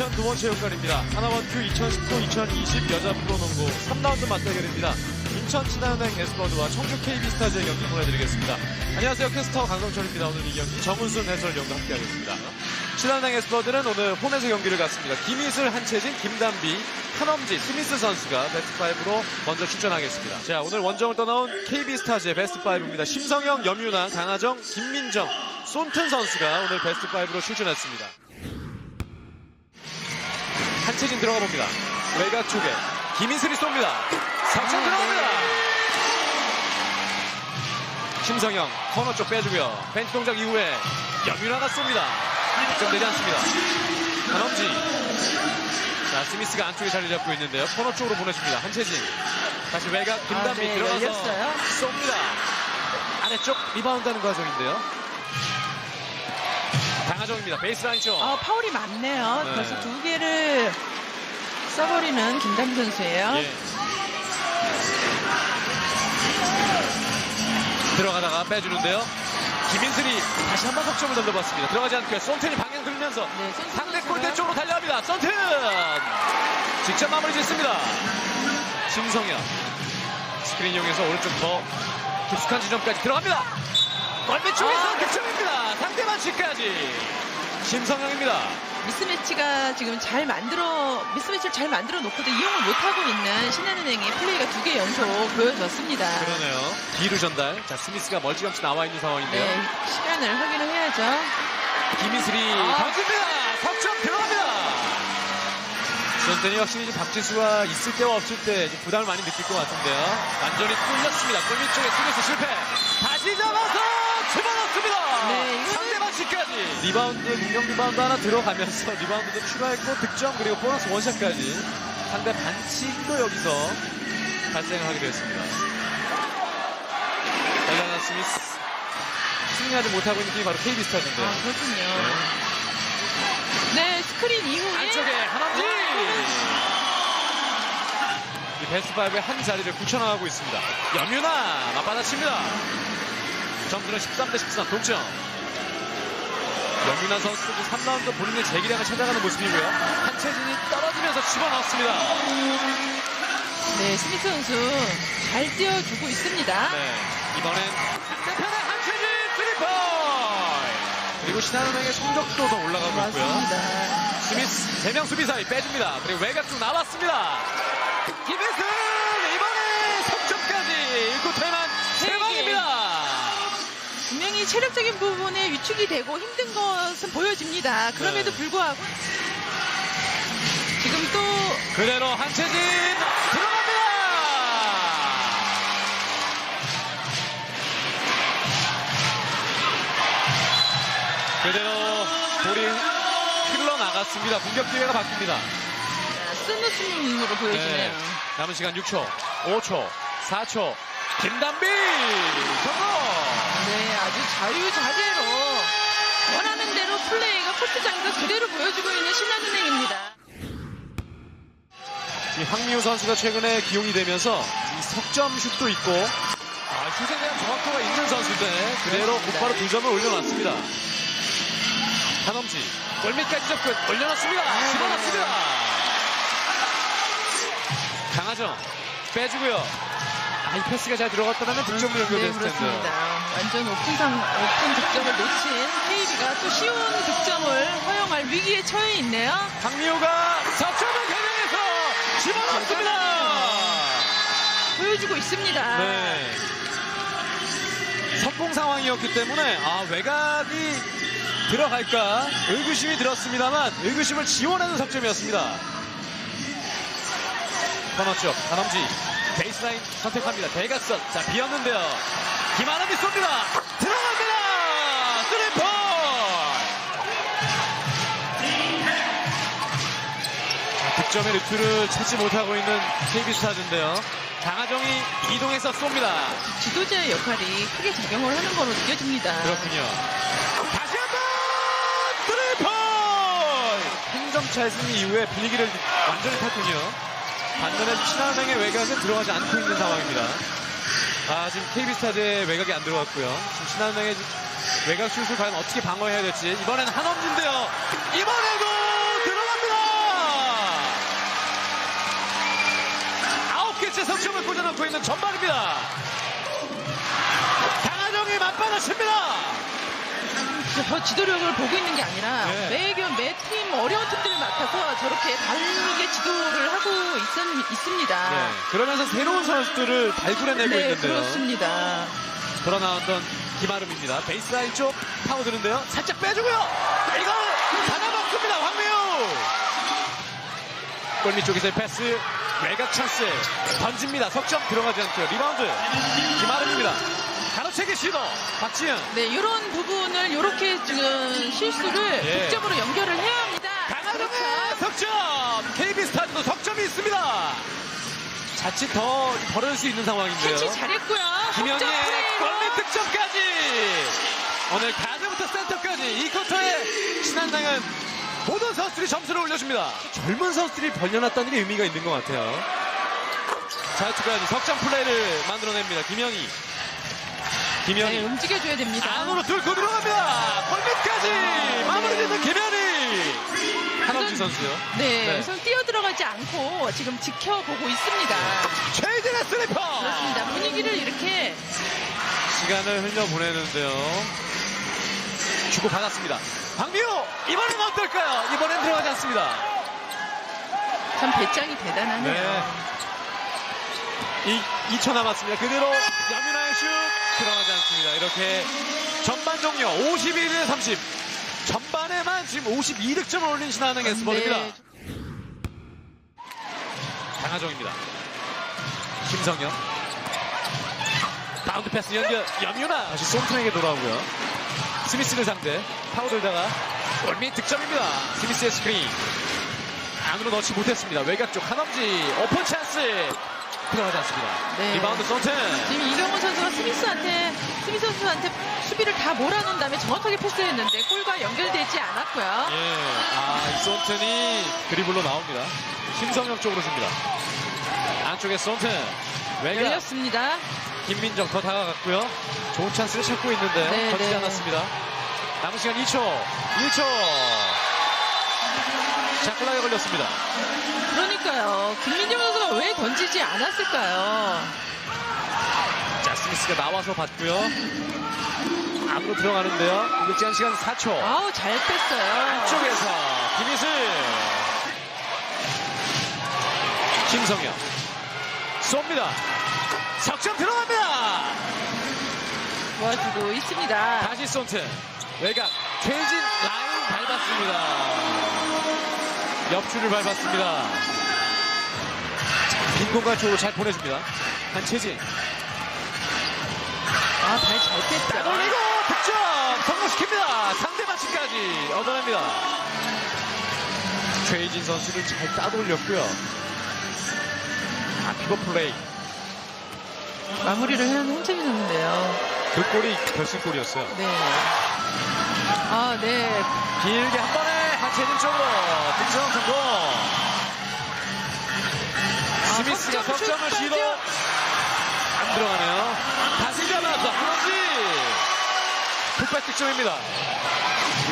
2000 두 번째 역할입니다. 하나원큐 2019-2020 여자 프로농구 3라운드 맞대결입니다. 인천 신한은행 에스퍼드와 청주 KB스타즈의 경기 보내드리겠습니다. 안녕하세요. 캐스터 강성철입니다. 오늘 이 경기 정은순 해설위원과 함께하겠습니다. 신한은행 에스퍼드는 오늘 홈에서 경기를 갖습니다. 김희슬, 한채진, 김단비, 한엄지, 스미스 선수가 베스트5로 먼저 출전하겠습니다. 자, 오늘 원정을 떠나온 KB스타즈의 베스트5입니다. 심성영, 염윤아, 강하정, 김민정, 손튼 선수가 오늘 베스트5로 출전했습니다. 한채진 들어가 봅니다. 외곽 쪽에 김희슬이 쏩니다. 석점 들어갑니다. 심성영 코너 쪽 빼주고요. 벤치 동작 이후에 염윤아가 쏩니다. 득점 되지 않습니다. 한엄지 자 스미스가 안쪽에 자리 잡고 있는데요. 코너 쪽으로 보내줍니다. 한채진 다시 외곽 김단비 아, 네, 들어가서 열렸어요. 쏩니다. 아래쪽 리바운드 하는 과정인데요. 강하정입니다. 베이스라인 쪽. 아, 파울이 많네요. 네. 벌써 두 개를 써버리는 김담 선수예요. 예. 들어가다가 빼주는데요. 김인슬이 다시 한 번 석점을 던져봤습니다. 들어가지 않고 손텐이 방향 들면서 네, 손 상대 골대 쪽으로 달려갑니다. 손텐! 직접 마무리 짓습니다. 심성현. 스크린 이용해서 오른쪽 더 깊숙한 지점까지 들어갑니다. 쪽에서 아, 네. 득점입니다. 상대 반칙까지. 심성현입니다. 미스매치가 지금 잘 만들어, 미스매치를 잘 만들어 놓고도 이용을 못하고 있는 신한은행의 플레이가 두 개 연속 보여졌습니다. 그러네요. 뒤로 전달. 자, 스미스가 멀찌감치 나와 있는 상황인데요. 네, 시간을 확인을 해야죠. 김희슬이 아. 던집니다. 석점 들어갑니다. 전ten이 확실히 박지수가 있을 때와 없을 때 부담을 많이 느낄 것 같은데요. 완전히 뚫렸습니다. 골밑 쪽에 스미스 실패. 다시 잡아서. 네, 이거는- 상대 반칙까지. 리바운드, 공격 리바운드 하나 들어가면서 리바운드도 추가했고 득점 그리고 보너스 원샷까지. 상대 반칙도 여기서 발생을 하게 되었습니다. 엘라나 스미스. 승리하지 못하고 있는 팀이 바로 KB스타즈인데요. 아, 그렇군요. 네, 스크린 이후에. 안쪽에 한엄지 이 베스트 5의 한 자리를 굳혀나가고 있습니다 염유나 맞받아칩니다 점수는 13대 13 동점 염유나 선수도 3라운드 본인의 재기량을 찾아가는 모습이고요 한채진이 떨어지면서 집어넣습니다 네, 스미스 선수 잘 뛰어주고 있습니다. 네, 이번엔 상대편의 한채진 스리퍼 그리고 신한은행의 성적도 더 올라가고 있고요 맞습니다. 스미스 세명 수비 사이 빼줍니다. 그리고 외곽 쪽 나왔습니다. 김혜승 이번에 석점까지 1구 퇴만 세 개. 3방입니다. 분명히 체력적인 부분에 위축이 되고 힘든 것은 보여집니다. 그럼에도 네. 불구하고 지금 또 그대로 한채진 들어갑니다. 그대로 볼이 흘러나갔습니다. 공격 기회가 바뀝니다. 스무스으로 보여지네요. 남은 시간 6초, 5초, 4초. 김단비 성공. 네, 아주 자유자재로 원하는 대로 플레이가 코트장에서 그대로 보여주고 있는 신한은행입니다. 이 황미우 선수가 최근에 기용이 되면서 이 석점 슛도 있고 아, 슛에 대한 정확도가 있는 선수인데 그대로. 곧바로 두 점을 올려놨습니다. 한엄지 골밑까지 접근 올려놨습니다. 네. 집어넣습니다. 강하정 빼주고요. 아, 이 패스가 잘 들어갔다면 득점으로 네, 연결됐을 그렇습니다. 텐데. 완전 오픈 상, 오픈 득점을 놓친 KB가 또 쉬운 득점을 허용할 위기에 처해 있네요. 황미우가 석점을 개명해서 집어넣습니다. 보여주고 있습니다. 네. 석공 상황이었기 때문에 아 외곽이 들어갈까 의구심이 들었습니다만 의구심을 지원하는 석점이었습니다. 코너 쪽 한엄지 베이스 라인 선택합니다. 대각선 자 비었는데요. 김하남이 쏩니다. 들어갑니다. 쓰리포 득점의 루트를 찾지 못하고 있는 KB스타즈인데요. 강하정이 이동해서 쏩니다. 지도자의 역할이 크게 작용을 하는 거로 느껴집니다. 그렇군요. 다시 한번 트리플! 한 점 차의 승리 이후에 분위기를 완전히 탔군요. 반면에 신한은행의 외곽은 들어가지 않고 있는 상황입니다. 아 지금 KB스타즈의 외곽이 안 들어갔고요. 지금 신한은행의 외곽 슛을 과연 어떻게 방어해야 될지 이번엔 한없는데요. 이번에도 들어갑니다. 아홉 개째 석점을 꽂아놓고 있는 전반입니다. 강하정이 맞받았습니다. 저 지도력을 보고 있는 게 아니라 네. 매년 매 팀 어려운 팀들을 맡아서 저렇게 달라 있, 있습니다. 네, 그러면서 새로운 선수들을 발굴해내고 네, 있는데요. 그렇습니다. 돌아 나왔던 김아름입니다. 베이스라인 쪽 파고드는데요. 살짝 빼주고요. 이거 받아먹습니다. 황미우. 골밑 쪽에서의 패스. 외곽 찬스. 던집니다. 석점 들어가지 않고요. 리바운드. 김아름입니다. 가로채기 시도. 박지현. 네, 이런 부분을 이렇게 지금 실수를 예. 득점으로 연결을 해야 합니다. 강하정의 그렇죠. 석점. KB 스타즈도 석점이 있습니다. 자칫 더 벌어질 수 있는 상황인데요. 캐치 잘했고요. 김현희의. 골밑 득점까지. 오늘 가드부터 센터까지. 이 쿼터에 신한당은 모든 선수들이 점수를 올려줍니다. 젊은 선수들이 벌려놨다는 게 의미가 있는 것 같아요. 자유투까지. 석점 플레이를 만들어냅니다. 김현희. 네, 김현희. 움직여줘야 됩니다. 안으로 뚫고 들어갑니다. 골밑까지. 마무리되는 김현희 한원지 선수요 네, 네. 우선 뛰어 들어가지 않고 지금 지켜보고 있습니다. 최진의 슬리퍼 그렇습니다. 분위기를 이렇게 시간을 흘려 보내는데요. 주고 받았습니다. 박미호 이번엔 어떨까요? 이번엔 들어가지 않습니다. 참 배짱이 대단하네요. 네. 이 2초 남았습니다. 그대로 여민아의 슛 들어가지 않습니다. 이렇게 전반 종료 51대 30. 전반에만 지금 52득점을 올린 신한은행 에스버입니다. 네, 강하정입니다. 김성현. 바운드 패스 연결. 염유나 다시 솜튼에게 돌아오고요. 스미스를 상대. 파고들다가 골밑 득점입니다. 스미스의 스크린. 안으로 넣지 못했습니다. 외곽 쪽 한엄지 오픈 찬스. 들어가지 않습니다. 네. 리바운드 솜튼. 지금 이경훈 선수가 스미스한테 스미스 선수한테 수비를 다 몰아놓은 다음에 정확하게 패스했는데 골과 연결되지 않았고요. 예. 아, 이 솜튼이 드리블로 나옵니다. 김성현 쪽으로 줍니다. 안쪽에 솜튼. 외곽. 열렸습니다. 김민정 더 다가갔고요. 좋은 찬스를 찾고 있는데 네, 던지지 네. 않았습니다. 남은 시간 2초. 1초. 자클락에 걸렸습니다. 그러니까요. 김민정 선수가 왜 던지지 않았을까요? 자, 스미스가 나와서 받고요. 안으로 들어가는데요. 이거 제한 시간 4초. 아우 잘 뺐어요. 쪽에서 김희슬. 김성현. 쏩니다. 석점 들어갑니다. 도와주고 있습니다. 다시 손트 외곽 최진 라인 밟았습니다 옆줄을 밟았습니다 자, 빈 공간 쪽으로 잘 보내줍니다 한채진 아 발잘 뺐죠. 올리고 득점 성공시킵니다 상대 마치까지 얻어냅니다 최진 선수를 잘 따돌렸고요 아 피벗 플레이 마무리를 해야 하는 홍채민 선수인데요. 그 골이 결승골이었어요 네. 아 네. 길게 한 번에 한채진 쪽으로 득점 성공 스미스가 석점 석점을 슛 시도. 안 들어가네요 다시 잡아서 한원지 풋백 득점입니다.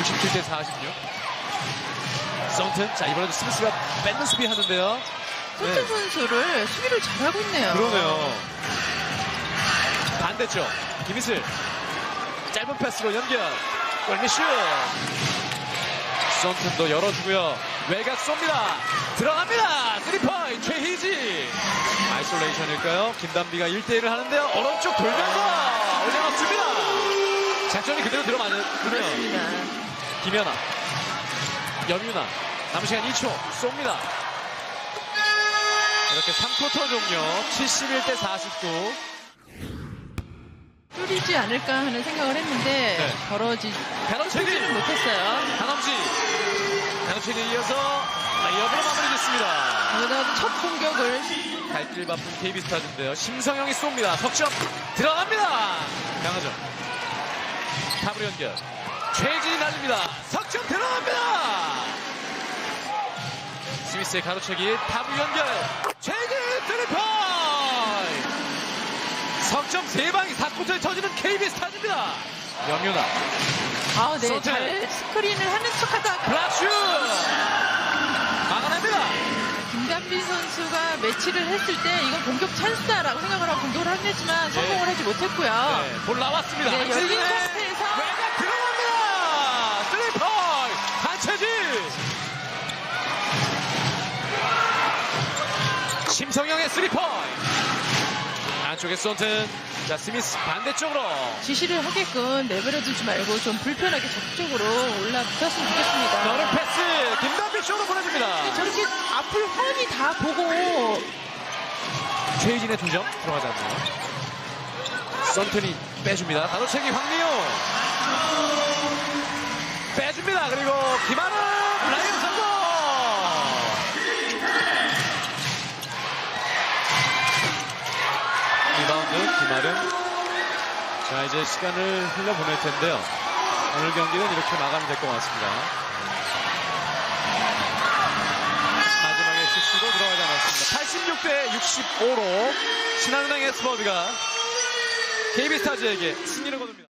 67대 46 썬튼 자 이번에도 스미스가 뺏는 수비 하는데요. 손태 선수를 수비를 잘하고 있네요. 그러네요. 반대쪽 김희슬. 짧은 패스로 연결. 골미슛. 썬튼도 열어주고요. 외곽 쏩니다. 들어갑니다. 3포인 최희지. 아이솔레이션일까요? 김단비가 1대1을 하는데요. 오른쪽 돌면서 작전이 그대로 들어가는 그렇습니다. 김연아, 연유나 남은 시간 2초 쏩니다. 이렇게 3쿼터 종료 71대 49 뚫리지 않을까 하는 생각을 했는데 네. 벌어지 뚫지는 못했어요. 한엄지 강철에 이어서 아, 라이업으로 마무리됐습니다. 거기다 첫 공격을 갈길 바쁜 KB스타즈인데요. 심성영이 쏩니다. 석점 들어갑니다. 강하죠. 탑을 연결. 최진이 날립니다. 석점 들어갑니다. 스미스의 가로채기 탑을 연결. 최진 드리퍼 석점 3방이 4코트에 쳐지는 KBS 타즈입니다. 영윤아 아, 네. 선택. 잘 스크린을 하는 척 하다 플라슈 막아냅니다. 김단빈 선수가 매치를 했을 때 이건 공격 찬스다라고 생각을 하고 공격을 했지만 성공을 네. 하지 못했고요. 네, 볼 나왔습니다. 네, 열린 코스에 심성영의 스리퍼 안쪽에 쏜튼 자 스미스 반대쪽으로 지시를 하게끔 내버려두지 말고 좀 불편하게 적극적으로 올라붙었으면 좋겠습니다. 너는 패스 김단비 쪽으로 보내줍니다. 저렇게 앞을 훤히 다 보고 최희진의 두점 들어가지 않네요. 썬튼이 빼줍니다. 단호체기 황미호 빼줍니다. 그리고 김하는 라이 리바운드 김하른 자 이제 시간을 흘려보낼 텐데요. 오늘 경기는 이렇게 마감이 될것 같습니다. 마지막에 슛으로 들어가지 않았습니다. 86대 65로 신한은행 에스퍼드가 KB스타즈에게 승리를 거둡니다.